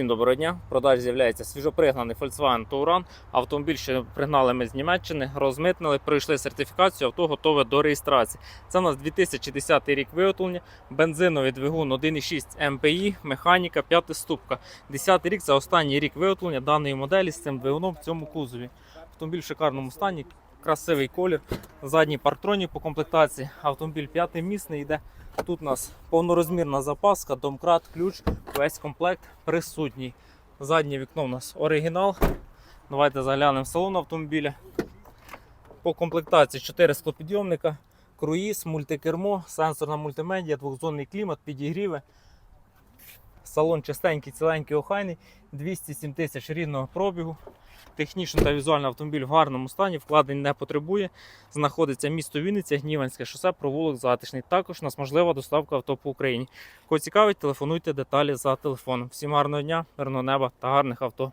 Всім доброго дня. В продажі з'являється свіжопригнаний Volkswagen Touran. Автомобіль, що пригнали ми з Німеччини, розмитнили, пройшли сертифікацію, авто готове до реєстрації. Це у нас 2010 рік виготовлення, бензиновий двигун 1,6 МПІ, механіка, 5 ступка. 10 рік це останній рік виготовлення даної моделі з цим двигуном в цьому кузові. Автомобіль в шикарному стані, красивий колір, задній парктронік по комплектації. Автомобіль п'ятимісний йде. Тут у нас повнорозмірна запаска, домкрат, ключ, весь комплект присутній. Заднє вікно у нас оригінал. Давайте заглянемо в салон автомобіля. По комплектації 4 склопідйомника, круїз, мультикермо, сенсорна мультимедіа, двохзонний клімат, підігріви. Салон чистенький, ціленький, охайний, 207 тисяч рідного пробігу. Технічно та візуально автомобіль в гарному стані, вкладень не потребує. Знаходиться місто Вінниця, Гніванське шосе, провулок Затишний. Також у нас можлива доставка авто по Україні. Кого цікавить, телефонуйте деталі за телефоном. Всім гарного дня, мирного неба та гарних авто.